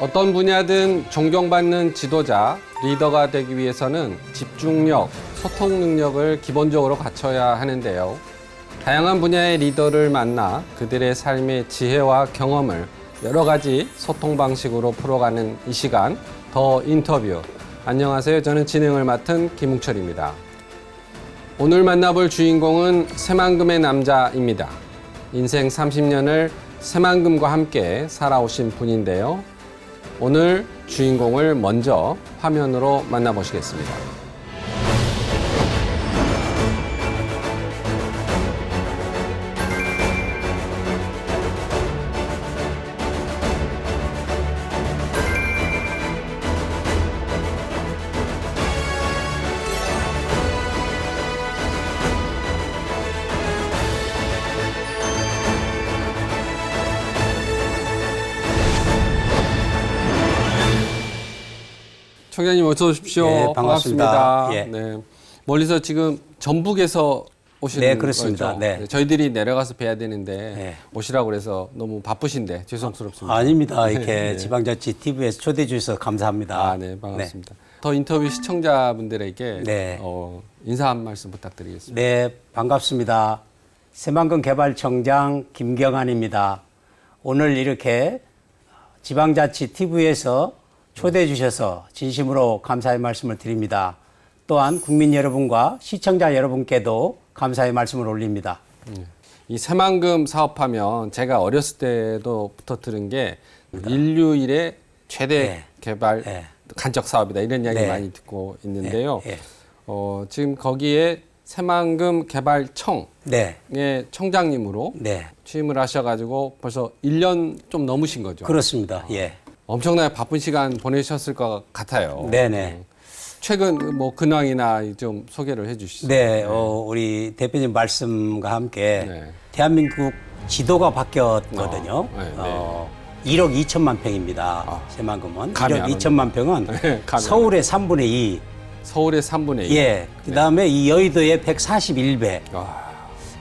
어떤 분야든 존경받는 지도자, 리더가 되기 위해서는 집중력, 소통 능력을 기본적으로 갖춰야 하는데요. 다양한 분야의 리더를 만나 그들의 삶의 지혜와 경험을 여러 가지 소통 방식으로 풀어가는 이 시간, 더 인터뷰. 안녕하세요. 저는 진행을 맡은 김웅철입니다. 오늘 만나볼 주인공은 새만금의 남자입니다. 인생 30년을 새만금과 함께 살아오신 분인데요. 오늘 주인공을 먼저 화면으로 만나보시겠습니다. 청장님 어서 오십시오. 네, 반갑습니다. 예. 네. 멀리서 지금 전북에서 오시는 네, 그렇습니다. 거죠? 네. 저희들이 내려가서 뵈야 되는데 네. 오시라고 그래서 너무 바쁘신데 죄송스럽습니다. 아닙니다. 이렇게 네. 지방자치 TV에서 초대해 주셔서 감사합니다. 아, 네, 반갑습니다. 더 인터뷰 시청자분들에게 네. 어, 인사 한 말씀 부탁드리겠습니다. 네, 반갑습니다. 새만금 개발청장 김경환입니다. 오늘 이렇게 지방자치 TV에서 초대해 주셔서 진심으로 감사의 말씀을 드립니다. 또한 국민 여러분과 시청자 여러분께도 감사의 말씀을 올립니다. 이 새만금 사업하면 제가 어렸을 때도부터 들은 게 인류 일의 최대 네. 개발 네. 간척 사업이다 이런 이야기 네. 많이 듣고 있는데요. 네. 네. 어, 지금 거기에 새만금 개발청의 네, 청장님으로 네, 취임을 하셔가지고 벌써 1년 좀 넘으신 거죠. 그렇습니다. 예, 엄청나게 바쁜 시간 보내셨을 것 같아요. 네, 네. 최근 뭐 근황이나 좀 소개를 해주시죠. 네, 어, 우리 대표님 말씀과 함께 네. 대한민국 지도가 바뀌었거든요. 어, 네, 네. 어, 1억 2천만 평입니다. 새만금은 감이 1억 안 2천만 평은 네, 감이 서울의 3분의 2. 서울의 3분의 1. 예. 그다음에 이 여의도의 141배. 와,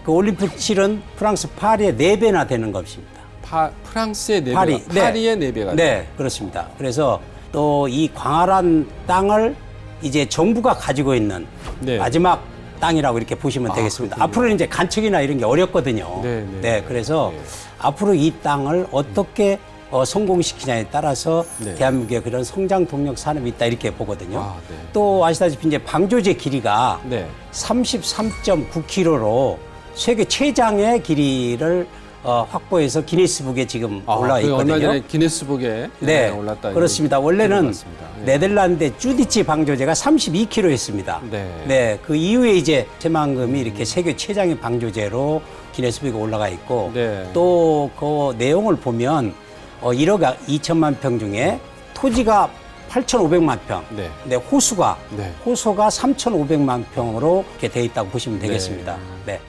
그 올림픽 실은 프랑스 파리의 4배나 되는 것입니다. 파, 프랑스의 네 파리. 배가, 파리의 네 배가. 네, 그렇습니다. 그래서 또 이 광활한 땅을 이제 정부가 가지고 있는 네. 마지막 땅이라고 이렇게 보시면 아, 되겠습니다. 그렇군요. 앞으로는 이제 간척이나 이런 게 어렵거든요. 네, 네. 그래서 네. 앞으로 이 땅을 어떻게 어, 성공시키냐에 따라서 네. 대한민국의 그런 성장 동력 산업이 있다 이렇게 보거든요. 아, 네. 또 아시다시피 이제 방조제 길이가 네. 33.9km로 세계 최장의 길이를 어, 확보해서 기네스북에 지금 아, 올라와 그 얼마 있거든요. 전에 기네스북에 네, 올랐다. 그렇습니다. 원래는. 네. 네덜란드 쭈디치 방조제가 32km였습니다. 네. 그 이후에 이제 새만금이 이렇게 세계 최장의 방조제로 기네스북에 올라가 있고 네. 또 그 내용을 보면 어, 1억 2천만 평 중에 토지가 8,500만 평, 네. 근데 호수가 네. 호수가 3,500만 평으로 이렇게 돼 있다고 보시면 되겠습니다. 네,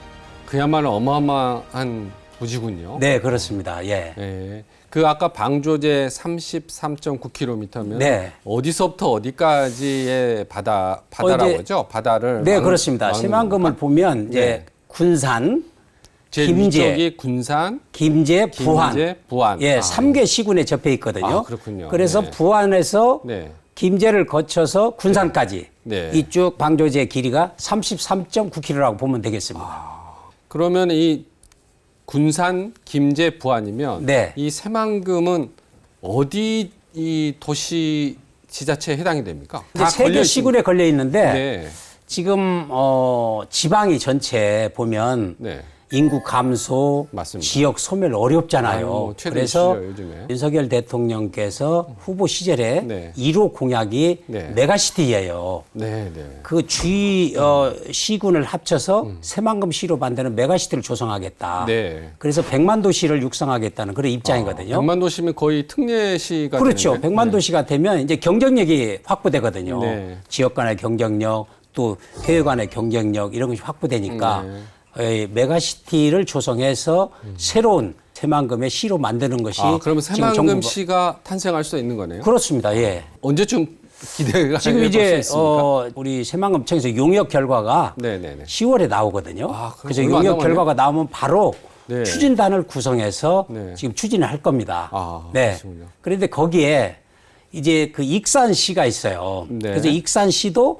그야말로 어마어마한 부지군요. 네, 그렇습니다. 예. 네. 그 아까 방조제 33.9km면 네. 어디서부터 어디까지의 바다 바다라고 어, 하죠? 바다를 네, 막- 그렇습니다. 겁니까? 보면 이제 네. 군산, 김제, 군산, 김제, 부안. 김제, 부안. 예, 아, 삼 3개 시군에 접해 있거든요. 아, 그렇군요. 그래서 네. 부안에서 네. 김제를 거쳐서 군산까지 네. 이쭉 방조제 길이가 33.9km라고 보면 되겠습니다. 그러면 이 군산, 김제, 부안이면 네. 이 새만금은 어디 이 도시 지자체에 해당이 됩니까? 이제 세개. 시군에 걸려 있는데 네. 지금 어 지방이 전체 보면 네. 인구 감소, 맞습니다. 지역 소멸 어렵잖아요. 아유, 그래서 요즘에. 윤석열 대통령께서 후보 시절에 네. 1호 공약이 네. 메가시티예요. 네, 네. 그 주위 어, 시군을 합쳐서 새만금 시로 만드는 메가시티를 조성하겠다. 네. 그래서 백만 도시를 육성하겠다는 그런 입장이거든요. 백만 도시면 거의 특례시가 그렇죠. 되는데. 백만 네. 도시가 되면 이제 경쟁력이 확보되거든요. 네. 지역 간의 경쟁력, 또 해외 간의 경쟁력 이런 것이 확보되니까 네. 에, 메가시티를 조성해서 새로운 새만금의 시로 만드는 것이 아, 그러면 새만금 시가 탄생할 수 있는 거네요. 그렇습니다. 예. 언제쯤 기대가 지금 이제? 어, 우리 새만금청에서 용역 결과가 네, 네, 네. 10월에 나오거든요. 아, 그래서 용역. 결과가 나오면 바로 네. 추진단을 구성해서 네. 지금 추진을 할 겁니다. 아, 네. 그러시군요. 그런데 거기에 이제 그 익산시가 있어요. 네. 그래서 익산시도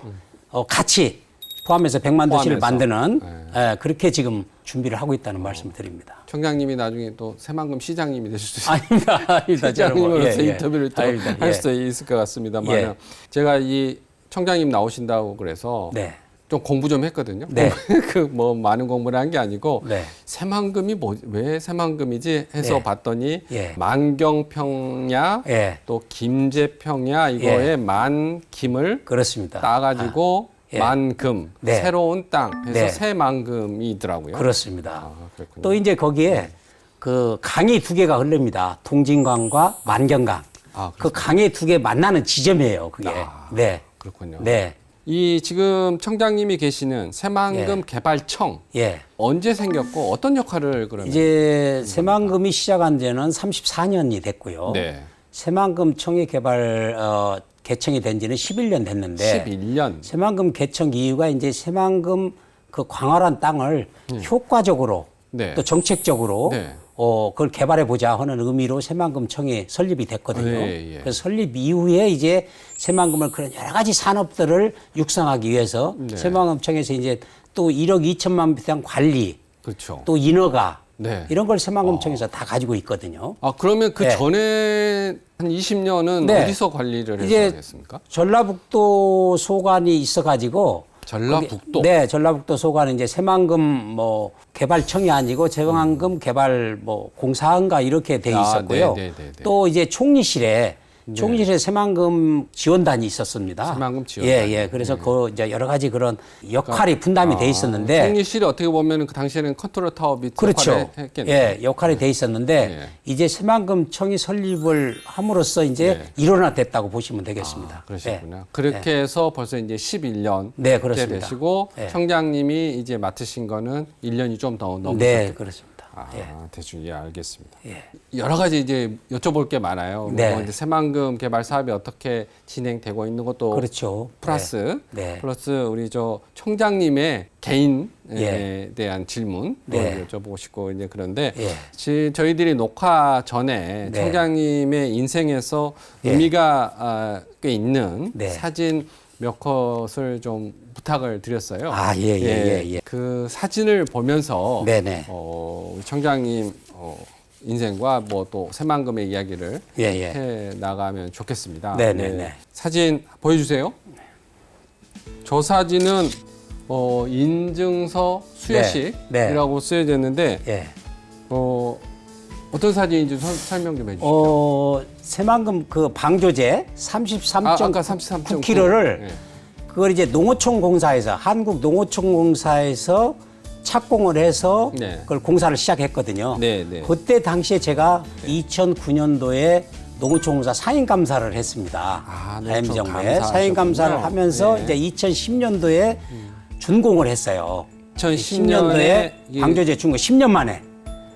어, 같이 포함해서 백만 도시를 포함해서. 만드는 네. 예, 그렇게 지금 준비를 하고 있다는 말씀을 드립니다. 청장님이 나중에 또 새만금 시장님이 되실 수 있어요. 아닙니다. 아닙니다. 저는 뭐, 시장님으로서 예, 예. 인터뷰를 또 아닙니다. 할 예. 수 있을 것 같습니다만 예. 제가 이 청장님 나오신다고 그래서 네. 좀 공부 좀 했거든요. 네. 그 뭐 많은 공부를 한 게 아니고 네. 새만금이 뭐 왜 새만금이지 해서 네. 봤더니 예. 만경평야 예. 또 김제평야 이거에 만김을 그렇습니다. 따가지고 예. 만금 네. 새로운 땅 해서 네. 새만금이더라고요. 그렇습니다. 아. 또 이제 거기에 그 강이 두 개가 흐릅니다. 동진강과 만경강. 아, 그 강의 두 개 만나는 지점이에요. 그게. 아. 네. 그렇군요. 네. 이 지금 청장님이 계시는 새만금 예. 개발청 예. 언제 생겼고 어떤 역할을 그러면 이제 새만금이 시작한 지는 34년이 됐고요. 네. 새만금청이 개발 어, 개청이 된 지는 11년 됐는데 11년 새만금 개청 이유가 이제 새만금 그 광활한 땅을 효과적으로 네. 또 정책적으로 네. 어, 그걸 개발해 보자 하는 의미로 새만금청이 설립이 됐거든요. 예, 예. 그래서 설립 이후에 이제 새만금을 그런 여러 가지 산업들을 육성하기 위해서 네. 새만금청에서 이제 또 1억 2천만 평 관리 그렇죠. 또 인허가 네. 이런 걸 새만금청에서 다 가지고 있거든요. 아 그러면 그 네. 전에 한 20년은 네. 어디서 관리를 했습니까? 전라북도 소관이 있어가지고 전라북도. 네, 전라북도 소관은 이제 새만금 뭐 개발청이 아니고 새만금 개발 뭐 공사인가 이렇게 돼 아, 있었고요. 네, 네, 네, 네. 또 이제 총리실에 총리실에 새만금 지원단이 있었습니다. 새만금 지원단. 네. 예, 예. 그래서 그 이제 여러 가지 그런 역할이 분담이 돼 있었는데 아, 총리실이 어떻게 보면 그 당시에는 컨트롤 타워 밑 그렇죠. 했겠네요. 예, 역할이 돼 있었는데 예. 이제 새만금청이 설립을 함으로써 이제 네. 일원화됐다고 보시면 되겠습니다. 아, 그러시구나. 예. 그렇게 해서 벌써 이제 11년 네, 그렇습니다. 되시고 예. 청장님이 이제 맡으신 거는 1년이 좀 더 넘으셨죠. 네, 그렇습니다. 아, 예. 대충 예, 알겠습니다. 예. 여러 가지 이제 여쭤볼 게 많아요. 네. 뭐 이제 새만금 개발 사업이 어떻게 진행되고 있는 것도 그렇죠. 플러스 네. 플러스 우리 저 청장님의 개인에 예. 대한 질문 또 네. 여쭤보고 싶고 이제 그런데 예. 지, 저희들이 녹화 전에 네. 청장님의 인생에서 예. 의미가 아, 꽤 있는 네. 사진 몇 컷을 좀 부탁을 드렸어요. 아, 예, 예, 예, 예. 그 사진을 보면서 네네. 어, 우리 청장님 어, 인생과 뭐 또 새만금의 이야기를 예, 예. 해 나가면 좋겠습니다. 네네네. 네. 사진 보여주세요. 저 사진은 어, 인증서 수여식이라고 네, 네. 쓰여져 있는데 예. 어, 어떤 사진인지 서- 설명 좀 해주시죠. 어, 새만금 그 방조제 아, 아까 33.9kg를 33.9 예. 그걸 이제 농어촌 공사에서 한국 농어촌 공사에서 착공을 해서 네. 그걸 공사를 시작했거든요. 네, 네. 그때 당시에 제가 2009년도에 농어촌 공사 사인 감사를 했습니다. 아, 농어촌 하임 정부에 감사하셨군요. 사인 감사를 하면서 네. 이제 2010년도에 준공을 했어요. 2010년에 이 방조제 준공 10년 만에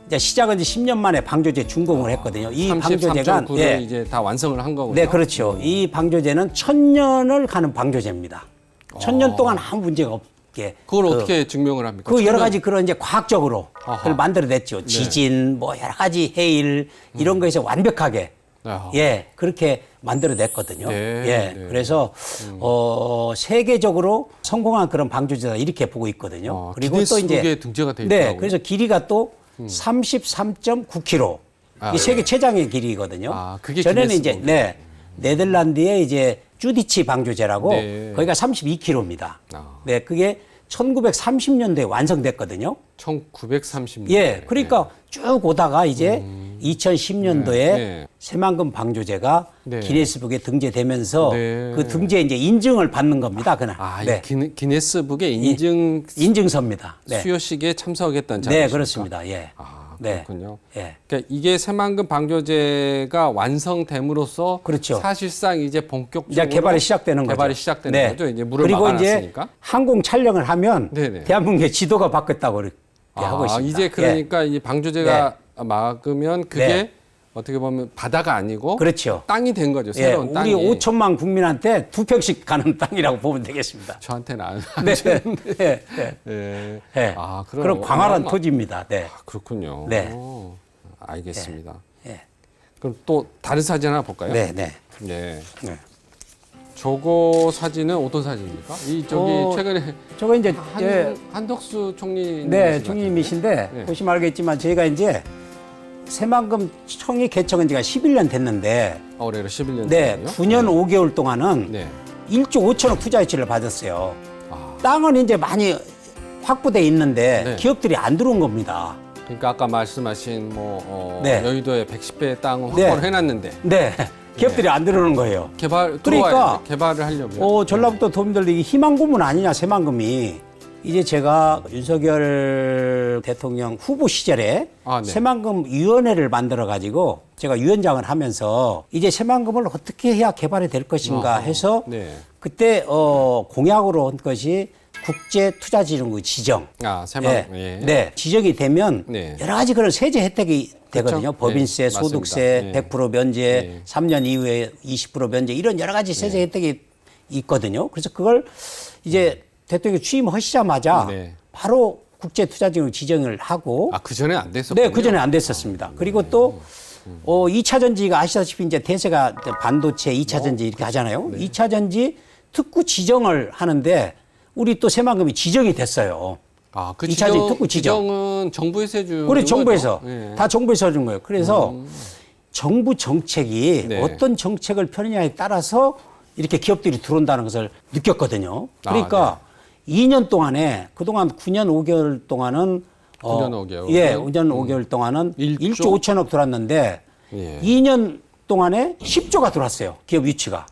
이제 시작은 이제 10년 만에 방조제 준공을 했거든요. 이 방조제가 33.9를 예. 이제 다 완성을 한 거군요. 네, 그렇죠. 이 방조제는 천년을 가는 방조제입니다. 천년 어. 동안 아무 문제가 없게. 그걸 그, 어떻게 증명을 합니까? 그 여러 가지 그런 이제 과학적으로 아하. 그걸 만들어냈죠. 지진, 뭐 여러 가지 해일 이런 거에서 완벽하게 아하. 예 그렇게 만들어냈거든요. 네, 예, 네. 그래서 어 세계적으로 성공한 그런 방조제다 이렇게 보고 있거든요. 어, 그리고 또 이제 기네스북에 등재가 돼 네, 있더라고요. 음. 그래서 길이가 또 33.9km. 아, 이 세계 최장의 길이거든요. 아, 그게 전에는 이제. 네 네덜란드의 이제 주디치 방조제라고 네. 거기가 32km입니다. 아. 네, 그게 1930년도에 완성됐거든요. 1930년. 예, 그러니까 쭉 오다가 이제 2010년도에 음. 네, 네. 새만금 방조제가 네. 기네스북에 등재되면서 네. 그 등재 이제 인증을 받는 겁니다. 그날. 아, 네. 기네, 기네스북의 인증 인증서입니다. 네. 수여식에 참석했던 자리십니까? 네, 그렇습니다. 예. 아, 네. 그렇군요. 예. 그러니까 이게 새만금 방조제가 완성됨으로써 그렇죠. 사실상 이제 본격적으로 이제 개발이 시작되는 거죠. 개발이 시작되는 네. 거죠. 이제 물을 그리고 막아놨으니까. 이제 항공 촬영을 하면 네네. 대한민국의 지도가 바뀌었다고 이렇게 하고 아, 있습니다. 이제 그러니까 이 방조제가 막으면 그게 네. 어떻게 보면 바다가 아니고 그렇죠. 땅이 된 거죠. 예, 새로운 우리 땅이. 5천만 국민한테 두 평씩 가는 땅이라고 보면 되겠습니다. 저한테는 안. 네. 예, 예. 예. 예. 아, 그런 광활한 어마어마- 토지입니다. 네. 아, 그렇군요. 네. 오, 알겠습니다. 예. 그럼 또 다른 사진 하나 볼까요? 네, 네. 네. 네. 저거 사진은 어떤 사진입니까? 이 저기 어, 최근에 저거 이제 한, 예, 한덕수 총리 네, 총리님이신데 네. 보시면 알겠지만 저희가 이제 새만금 청이 개청은 지가 11년 됐는데 올해로 11년 네, 9년 5개월 동안은 네. 1조 5천억 투자 유치를 받았어요. 아, 땅은 이제 많이 확보돼 있는데 네. 기업들이 안 들어온 겁니다. 그러니까 아까 말씀하신 뭐 어, 네. 여의도에 110배 땅을 네. 확보를 해놨는데 네, 기업들이 안 들어오는 거예요. 개발 그러니까, 돼. 개발을 하려면 어, 전라북도 도민들 이게 희망 고문 아니냐 새만금이 이제 제가 윤석열 대통령 후보 시절에 아, 네. 새만금 위원회를 만들어 가지고 제가 위원장을 하면서 이제 새만금을 어떻게 해야 개발이 될 것인가 어허. 해서 네. 그때 어 공약으로 한 것이 국제 투자 지원국 지정. 아 새만 네. 예. 네. 지정이 되면 네. 여러 가지 그런 세제 혜택이 되거든요. 그렇죠? 법인세, 네, 소득세 맞습니다. 100% 면제, 네. 3년 이후에 20% 면제 이런 여러 가지 세제 혜택이 있거든요. 그래서 그걸 이제 대통령이 취임하시자마자 네. 바로 국제투자지원을 지정을 하고 아 그 전에 안 됐었군요. 네, 그 전에 안 됐었습니다. 그리고 또 어, 2차 전지가 아시다시피 이제 대세가 반도체 2차 전지 이렇게 하잖아요. 이 2차 전지 특구 지정을 하는데 우리 또 새만금이 지정이 됐어요. 아, 그이 차지 지정, 특구 지정. 지정 은 정부에서 해주는 우리? 정부에서 예. 다 정부에서 해준 거예요. 그래서 정부 정책이 네. 어떤 정책을 펴느냐에 따라서 이렇게 기업들이 들어온다는 것을 느꼈거든요. 그러니까 아, 2년 동안에 그동안 9년 5개월 동안은 9년 5개월. 예, 9년 5개월 동안은 일 1조, 조? 5천억 들어왔는데 예. 2년 동안에 10조가 들어왔어요. 기업 유치가.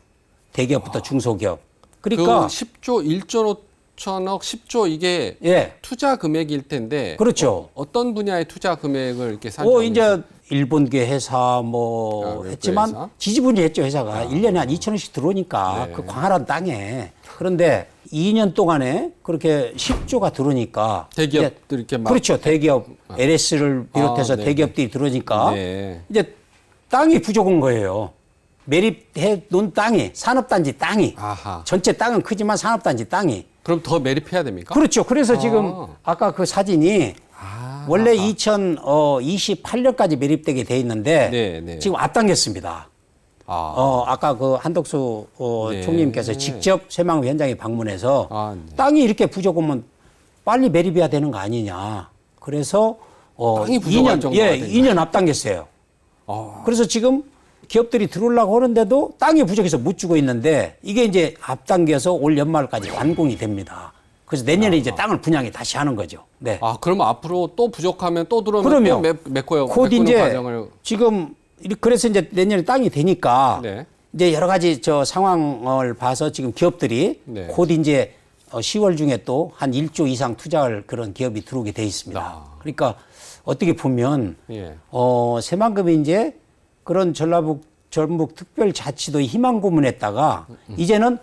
대기업부터 중소기업. 그러니까 그 10조 1조 5천억 10조 이게 예. 투자 금액일 텐데 그렇죠. 어, 떤 분야의 투자 금액을 이렇게 어, 산정하고 이제 일본계 회사 아, 뭐 외국계 했지만 회사? 지지분이 했죠, 회사가. 일 1년에 한 2천원씩 들어오니까 네. 그 광활한 땅에. 그런데 2년 동안에 그렇게 10조가 들어오니까 대기업들 이렇게 막 그렇죠. 대기업 LS를 비롯해서 아, 네. 대기업들이 들어오니까 네. 이제 땅이 부족한 거예요. 매립해 놓은 땅이 산업단지 땅이 아하. 전체 땅은 크지만 산업단지 땅이 그럼 더 매립해야 됩니까? 그렇죠. 그래서 지금 아. 아까 그 사진이 아, 원래 2028년까지 매립되게 돼 있는데 네, 네. 지금 앞당겼습니다. 아, 어, 아까 그 한덕수 어, 네. 총리님께서 직접 새망 현장에 방문해서 아, 네. 땅이 이렇게 부족하면 빨리 매립해야 되는 거 아니냐. 그래서 어, 땅이 부족할 2년, 정도가 예, 됐네. 2년 앞당겼어요. 아, 그래서 지금 기업들이 들어오려고 하는데도 땅이 부족해서 못 주고 있는데 이게 이제 앞당겨서 올 연말까지 완공이 됩니다. 그래서 내년에 이제 땅을 분양이 다시 하는 거죠. 네. 아, 그러면 앞으로 또 부족하면 또 들어오면 그럼요. 또 매, 메꿔요. 곧 이제 과정을 지금 이- 그래서 이제 내년에 땅이 되니까 네. 이제 여러 가지 저 상황을 봐서 지금 기업들이 네. 곧 이제 어, 10월 중에 또 한 1조 이상 투자할 그런 기업이 들어오게 돼 있습니다. 아. 그러니까 어떻게 보면 예. 어, 새만금이 이제 그런 전라북 전북 특별자치도의 희망 고문했다가 음. 이제는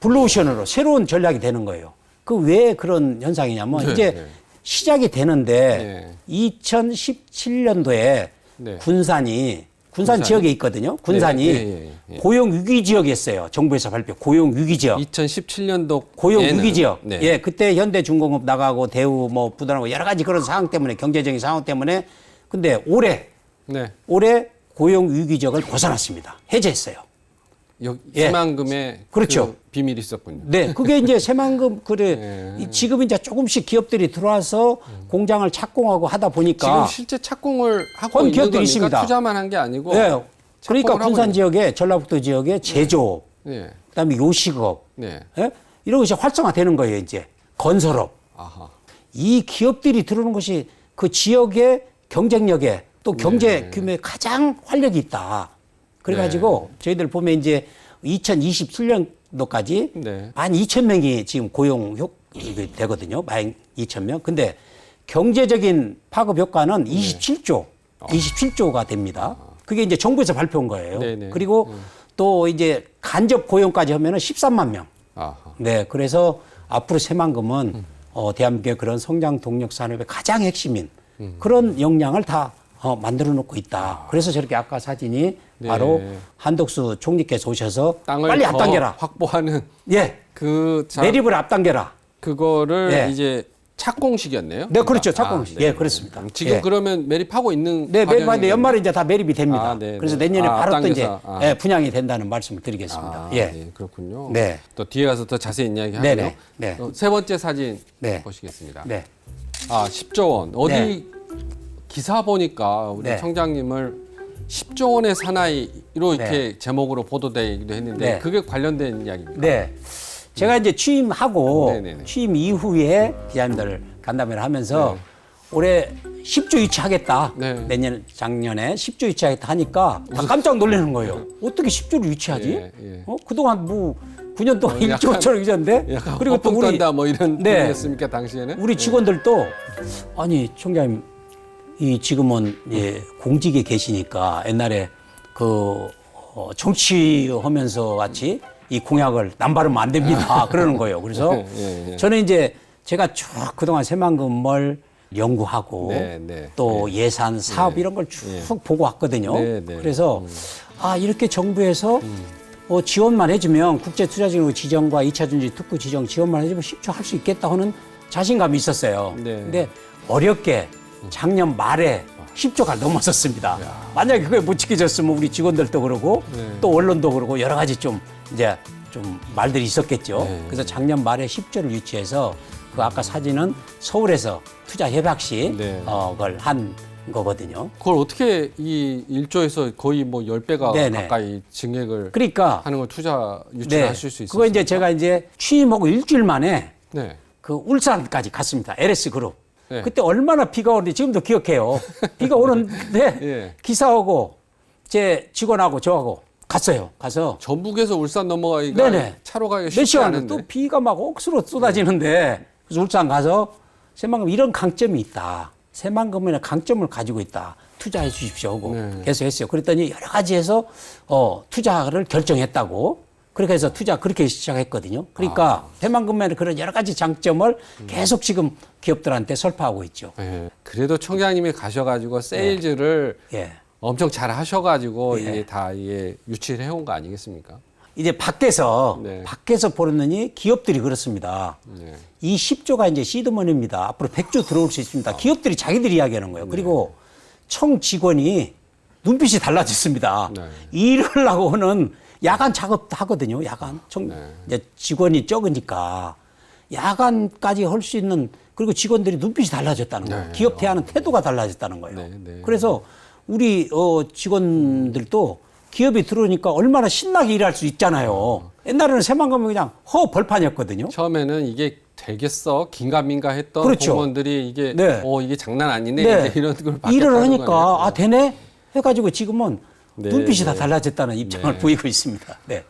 블루오션으로 새로운 전략이 되는 거예요. 그 왜 그런 현상이냐면 네, 이제 네. 시작이 되는데 2017년도에 네. 군산이 군산? 지역에 있거든요. 군산이 네, 예, 예, 예. 고용 위기 지역이었어요. 정부에서 발표 고용 위기 지역. 2017년도 고용 위기 지역. 네. 예, 그때 현대중공업 나가고 대우 뭐 부도나고 여러 가지 그런 상황 때문에 경제적인 상황 때문에 근데 올해 네. 올해 고용 위기 지역을 벗어났습니다. 해제했어요. 여, 예. 새만금에 그렇죠. 그 비밀이 있었군요. 네, 그게 이제 새만금 그래 예. 이 지금 이제 조금씩 기업들이 들어와서 공장을 착공하고 하다 지금 보니까 실제 착공을 하고 건 있는 기업들이 겁니까? 있습니다. 투자만 한 게 아니고. 예, 그러니까 군산 지역에 전라북도 지역에 제조업, 네. 그다음에 요식업, 네. 예? 이런 것이 활성화되는 거예요 이제 건설업. 아하. 이 기업들이 들어오는 것이 그 지역의 경쟁력에 또 경제 네. 규모에 가장 활력이 있다. 그래가지고 네. 저희들 보면 이제 2027년도까지 네. 만 2천 명이 지금 고용 효 되거든요. 만 2천 명. 근데 경제적인 파급 효과는 네. 27조, 27조가 됩니다. 그게 이제 정부에서 발표한 거예요. 아. 네네. 그리고 또 이제 간접 고용까지 하면은 13만 명. 아하. 네, 그래서 앞으로 새만금은 어, 대한민국의 그런 성장 동력 산업의 가장 핵심인 그런 역량을 다 어, 만들어 놓고 있다. 그래서 저렇게 아까 사진이 바로 네. 한덕수 총리께서 오셔서 땅을 빨리 더 앞당겨라. 확보하는 예. 그 자, 매립을 앞당겨라. 그거를 예. 이제 착공식이었네요. 네, 그렇죠. 그러니까. 착공식. 예, 그렇습니다. 음, 지금 예. 그러면 매립하고 있는 네, 매립하는데. 연말에 이제 다 매립이 됩니다. 아, 네, 그래서 네. 내년에 아, 바로 또 이제. 아. 예, 분양이 된다는 말씀을 드리겠습니다. 아, 예. 네, 그렇군요. 네. 또 뒤에 가서 더 자세히 이야기하고요. 네네, 네. 어, 세 번째 사진 네. 보시겠습니다. 네. 아, 10조 원. 어디 네. 기사 보니까 우리 네. 청장님을 10조 원의 사나이로 이렇게 제목으로 보도되기도 했는데 네. 그게 관련된 이야기입니다. 네. 제가 이제 취임하고 네네네. 취임 이후에 기자님들 간담회를 하면서 올해 10조 유치하겠다. 네. 내년 작년에 10조 유치하겠다 하니까 다 깜짝 놀라는 거예요. 어떻게 10조를 유치하지? 예, 예. 어? 그동안 뭐 9년 동안 어, 1조처럼 유지한데 약간 그리고 또 우리 뭐 이런 네. 분이었습니까 당시에는? 우리 직원들도 아니 총장님 이 지금은 예, 공직에 계시니까 옛날에 그 어, 정치하면서 같이 이 공약을 남발하면 안 됩니다 그러는 거예요. 그래서 예, 예. 저는 이제 제가 쭉 그동안 새만금을 연구하고 네, 네. 또 예 산 사업 이런 걸 쭉 보고 왔거든요. 네, 네. 그래서 아 이렇게 정부에서 어, 지원만 해주면 국제투자진흥 지정과 이차 전지 특구 지정 지원만 해주면 10조 할수 있겠다 하는 자신감이 있었어요. 네. 근데 어렵게 작년 말에 10조가 넘었었습니다. 만약에 그게 못 지켜졌으면 우리 직원들도 그러고 네. 또 언론도 그러고 여러 가지 좀 이제 좀 말들이 있었겠죠. 네. 그래서 작년 말에 10조를 유치해서 그 아까 사진은 서울에서 투자 협약 시 네. 어, 그걸 한 거거든요. 그걸 어떻게 이 1조에서 거의 뭐 10배가 네네. 가까이 증액을 그러니까 하는 걸 투자 유치를 하실 수 있어요. 그거 이제 제가 이제 취임하고 일주일 만에 네. 그 울산까지 갔습니다. LS 그룹. 네. 그때 얼마나 비가 오는데 지금도 기억해요. 비가 오는데 예. 기사하고 제 직원하고 저하고 갔어요. 가서 전북에서 울산 넘어가기가 네네. 차로 가기가 몇 쉽지 시간을 않은데. 또 비가 막 억수로 쏟아지는데 그래서 울산 가서 새만금 이런 강점이 있다. 새만금의 강점을 가지고 있다. 투자해 주십시오 하고 네. 계속 했어요. 그랬더니 여러 가지 해서 어, 투자를 결정했다고. 그렇게 해서 투자 그렇게 시작했거든요. 그러니까 새만금의 그런 여러 가지 장점을 계속 지금 기업들한테 설파하고 있죠. 예. 그래도 청장님이 가셔가지고 세일즈를 예. 엄청 잘 하셔가지고 예. 이게 다 이게 유치를 해온 거 아니겠습니까? 이제 밖에서 네. 밖에서 보느니 기업들이 그렇습니다. 네. 이 10조가 이제 시드머니입니다. 앞으로 100조 들어올 수 있습니다. 기업들이 자기들이 이야기하는 거예요. 그리고 청 직원이 눈빛이 달라졌습니다. 네. 일을 하고 하는 야간 작업도 하거든요. 야간. 청, 네. 이제 직원이 적으니까 야간까지 할 수 있는 그리고 직원들이 눈빛이 달라졌다는 거예요. 네. 기업 대하는 태도가 달라졌다는 거예요. 네, 네. 그래서 우리 어, 직원들도 기업이 들어오니까 얼마나 신나게 일할 수 있잖아요. 옛날에는 새만금은 그냥 허 벌판이었거든요. 처음에는 이게 되겠어 긴가민가 했던 그렇죠. 공무원들이 이게 네. 어 이게 장난 아니네 네. 이제 이런 걸 일을 하니까. 아 되네 해가지고 지금은 네, 눈빛이 다 네. 달라졌다는 입장을 네. 보이고 있습니다. 네.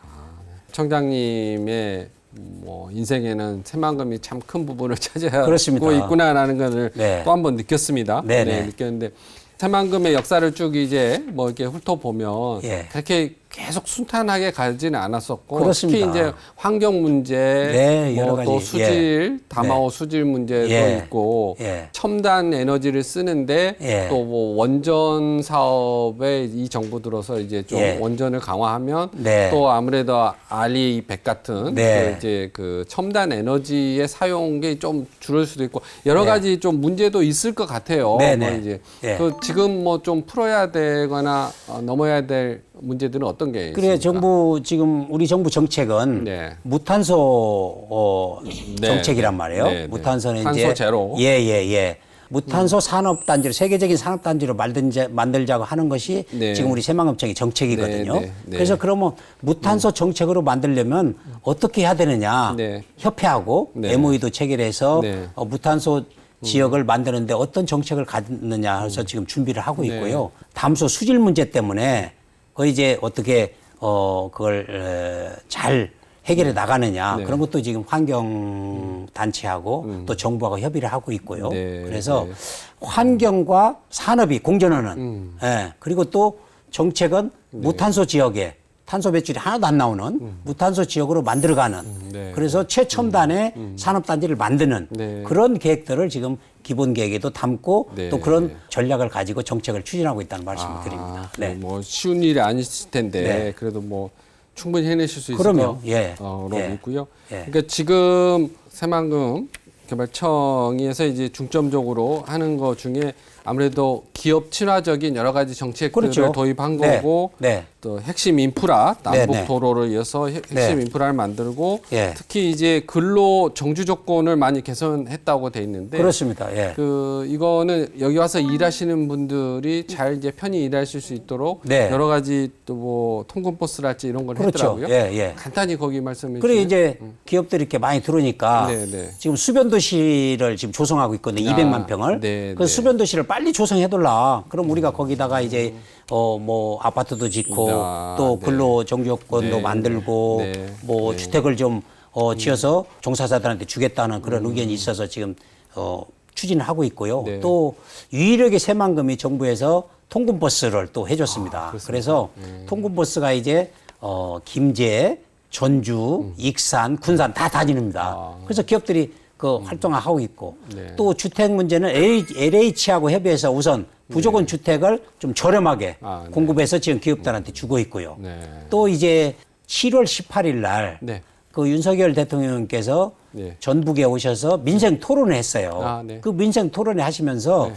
청장님의 뭐 인생에는 새만금이 참 큰 부분을 차지하고 그렇습니다. 있구나라는 것을 네. 또 한 번 느꼈습니다. 네, 네. 느꼈는데 새만금의 역사를 쭉 이제 뭐 이렇게 훑어보면 예. 그렇게 계속 순탄하게 가지는 않았었고 그렇습니다. 특히 이제 환경 문제, 네, 여러 뭐 또 가지. 수질, 담화호 수질 문제도 예. 있고 예. 첨단 에너지를 쓰는데 예. 또뭐 원전 사업에 이 정부 들어서 이제 좀 예. 원전을 강화하면 네. 또 아무래도 알리 100 같은 네. 그 이제 그 첨단 에너지의 사용이 좀 줄을 수도 있고 여러 네. 가지 좀 문제도 있을 것 같아요. 네, 뭐 네. 이제 예. 그 지금 뭐 좀 풀어야 되거나 어, 넘어야 될 문제들은 어떤 게 그래 있습니까? 정부 지금 우리 정부 정책은 네. 무탄소 어, 네. 정책이란 말이에요. 네, 네. 무탄소는 탄소 이제 제로. 예예 예. 무탄소 산업 단지로 세계적인 산업 단지로 만들자, 만들자고 하는 것이 네. 지금 우리 새만금청의 정책이거든요. 네, 네, 네. 그래서 그러면 무탄소 정책으로 만들려면 어떻게 해야 되느냐? 네. 협회하고 네. MOU도 체결해서 네. 어, 무탄소 지역을 만드는데 어떤 정책을 갖느냐 해서 지금 준비를 하고 네. 있고요. 담소 수질 문제 때문에 그 이제 어떻게 어 그걸 에, 잘 해결해 나가느냐 네. 그런 것도 지금 환경 단체하고 또 정부하고 협의를 하고 있고요. 네, 그래서 네. 환경과 산업이 공존하는 음. 예, 그리고 또 정책은 네. 무탄소 지역에 탄소 배출이 하나도 안 나오는 무탄소 지역으로 만들어가는 음. 네. 그래서 최첨단의 산업 단지를 만드는 네. 그런 계획들을 지금 기본 계획에도 담고 네. 또 그런 전략을 가지고 정책을 추진하고 있다는 말씀을 드립니다. 네. 뭐 쉬운 일이 아니실 텐데 네. 그래도 뭐 충분히 해내실 수 있을 그럼요. 예. 거로 예. 믿고요. 예. 그러니까 지금 새만금 개발청에서 이제 중점적으로 하는 것 중에 아무래도 기업 친화적인 여러 가지 정책들을 그렇죠. 도입한 네. 거고 네. 또 핵심 인프라 남북 네, 네. 도로를 이어서 핵- 핵심 네. 인프라를 만들고 예. 특히 이제 근로 정주 조건을 많이 개선했다고 돼 있는데 그렇습니다. 예. 그 이거는 여기 와서 일하시는 분들이 잘 이제 편히 일하실 수 있도록 네. 여러 가지 또 뭐 통근 버스랄지 이런 걸 그렇죠. 했더라고요. 예, 예. 간단히 거기 말씀해 그리고 주시면. 이제 기업들이 이렇게 많이 들어오니까 네, 네. 지금 수변 도시를 지금 조성하고 있거든요. 아, 200만 평을. 네, 그 네. 수변 도시를 빨리 조성해둘라. 그럼 우리가 거기다가 이제 어 뭐 아파트도 짓고 아, 또 네. 근로 정주요건도 네, 만들고 네, 뭐 네. 주택을 좀 어, 지어서 종사자들한테 주겠다는 그런 의견이 있어서 지금 어, 추진을 하고 있고요. 네. 또 유일하게 새만금이 정부에서 통근버스를 또 해줬습니다. 그래서 통근버스가 이제 어, 김제, 전주, 익산, 군산 다 다니는다. 그래서 기업들이 그 활동화하고 있고 네. 또 주택 문제는 LH하고 협의해서 우선 부족한 주택을 좀 저렴하게 아, 네. 공급해서 지금 기업들한테 주고 있고요. 네. 또 이제 7월 18일 날 네. 그 윤석열 대통령께서 네. 전북에 오셔서 민생 토론을 했어요. 아, 네. 그 민생 토론회 하시면서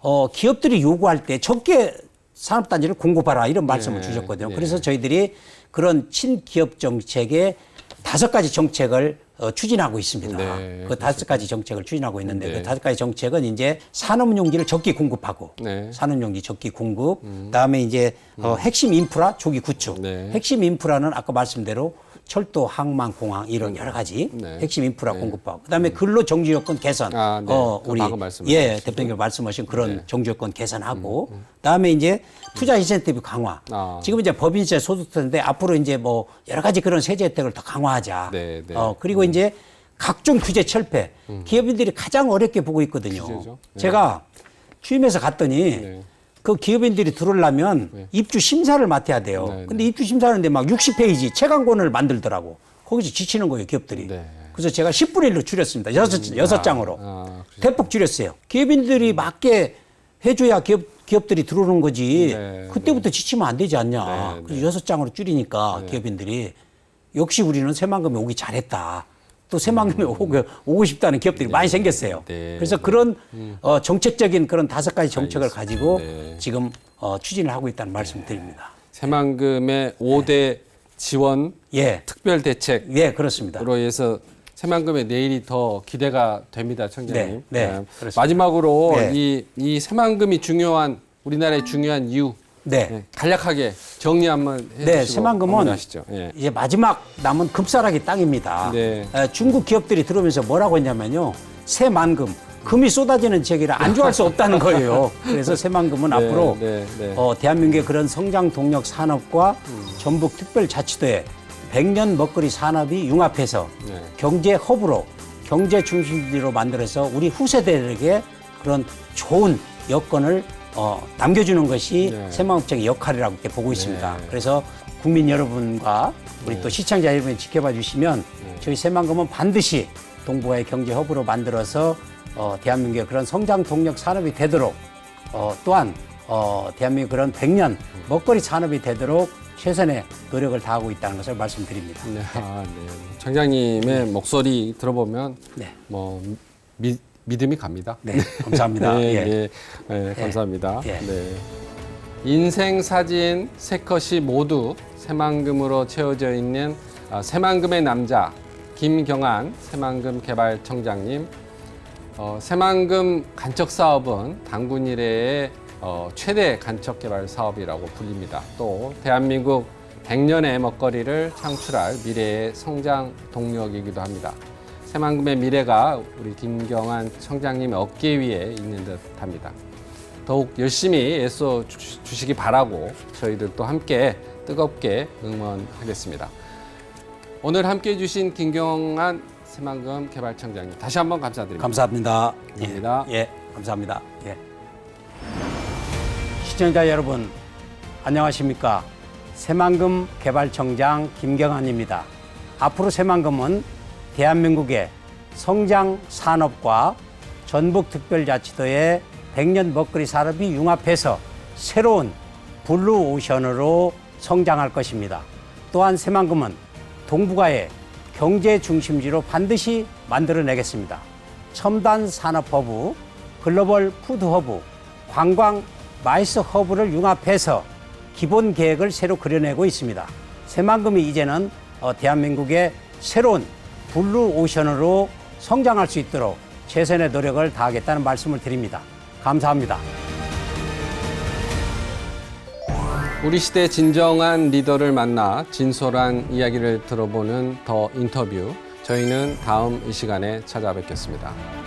어, 기업들이 요구할 때 적게 산업단지를 공급하라 이런 말씀을 네, 주셨거든요. 네. 그래서 저희들이 그런 친기업 정책에 다섯 가지 정책을 어, 추진하고 있습니다. 네, 그 다섯 가지 정책을 추진하고 있는데 네. 그 다섯 가지 정책은 이제 산업용지를 적게 공급하고 네. 산업용지 적기 공급, 그다음에 이제 어, 핵심 인프라 조기 구축. 네. 핵심 인프라는 아까 말씀대로 철도, 항만, 공항 이런 여러 가지 네. 핵심 인프라 공급하고 그다음에 근로 정지 요건 개선. 아, 네. 어, 그 우리 예 주신 대표님 말씀하신 그런 네. 정지 요건 개선하고 그다음에 이제 투자 인센티브 강화. 아. 지금 이제 법인세 소득세인데 앞으로 이제 뭐 여러 가지 그런 세제 혜택을 더 강화하자. 네, 네. 어 그리고 이제 각종 규제 철폐. 기업인들이 가장 어렵게 보고 있거든요. 규제죠. 네. 제가 취임해서 갔더니 네. 그 기업인들이 들어오려면 입주 심사를 맡아야 돼요. 네, 근데 입주 심사하는데 막 60페이지 채광권을 만들더라고. 거기서 지치는 거예요, 기업들이. 네. 그래서 제가 10분의 1로 줄였습니다. 여섯, 여섯 장으로. 아, 음. 그래요? 대폭 줄였어요. 기업인들이 맞게 해줘야 기업, 기업들이 들어오는 거지. 네, 그때부터 지치면 안 되지 않냐. 네, 그래서 여섯 장으로 줄이니까 기업인들이 역시 우리는 새만금에 오기 잘했다. 또 새만금에 오고, 오고 싶다는 기업들이 많이 생겼어요. 음. 네. 그래서 그런 어, 정책적인 그런 다섯 가지 정책을 가지고 네. 지금 어, 추진을 하고 있다는 말씀 드립니다. 새만금의 오 5대 지원 예. 특별 대책으로 예, 그렇습니다. 해서 새만금의 내일이 더 기대가 됩니다, 청장님. 네, 네, 그렇습니다. 마지막으로 네. 이, 이 새만금이 중요한 우리나라의 중요한 이유 네. 네, 간략하게 정리 한번 해주시고 네, 하시죠. 예. 이제 마지막 남은 급사라기 땅입니다. 네. 에, 중국 기업들이 들어오면서 뭐라고 했냐면요. 새만금, 금이 쏟아지는 지역이라 안주할 수 없다는 거예요. 그래서 새만금은 네, 앞으로 네, 네. 어, 대한민국의 그런 성장 동력 산업과 전북 특별자치도의 백년 먹거리 산업이 융합해서 네. 경제 허브로 경제 중심지로 만들어서 우리 후세대에게 그런 좋은 여건을 어, 남겨주는 것이 네. 새마을업체의 역할이라고 이렇게 보고 있습니다. 네. 그래서 국민 여러분과 우리 또 시청자 여러분이 지켜봐 주시면 저희 새만금은 반드시 동북아의 경제 허브로 만들어서 어, 대한민국의 그런 성장 동력 산업이 되도록 어, 또한 어, 대한민국 그런 백년 먹거리 산업이 되도록 최선의 노력을 다하고 있다는 것을 말씀드립니다. 네, 아, 네. 청장님의 목소리 들어보면 네. 뭐 미, 믿음이 갑니다. 네, 감사합니다. 네, 예. 네, 네, 감사합니다. 예. 네. 인생 사진 세 컷이 모두 새만금으로 채워져 있는 아, 새만금의 남자 김경환 새만금 개발청장님. 어, 새만금 간척 사업은 당군 이래의 어, 최대 간척 개발 사업이라고 불립니다. 또 대한민국 100년의 먹거리를 창출할 미래의 성장 동력이기도 합니다. 새만금의 미래가 우리 김경환 청장님의 어깨 위에 있는 듯합니다. 더욱 열심히 애써 주- 주시기 바라고 저희들도 함께 뜨겁게 응원하겠습니다. 오늘 함께 해주신 김경환 새만금 개발청장님 다시 한번 감사드립니다. 감사합니다. 감사합니다. 예, 예, 감사합니다. 예. 시청자 여러분, 안녕하십니까? 새만금 개발청장 김경환입니다. 앞으로 새만금은 대한민국의 성장 산업과 전북특별자치도의 백년 먹거리 산업이 융합해서 새로운 블루오션으로 성장할 것입니다. 또한 새만금은 동북아의 경제 중심지로 반드시 만들어내겠습니다. 첨단 산업 허브, 글로벌 푸드 허브, 관광 마이스 허브를 융합해서 기본 계획을 새로 그려내고 있습니다. 새만금이 이제는 어, 대한민국의 새로운 블루 오션으로 성장할 수 있도록 최선의 노력을 다하겠다는 말씀을 드립니다. 감사합니다. 우리 시대 진정한 리더를 만나 진솔한 이야기를 들어보는 더 인터뷰. 저희는 다음 이 시간에 찾아뵙겠습니다.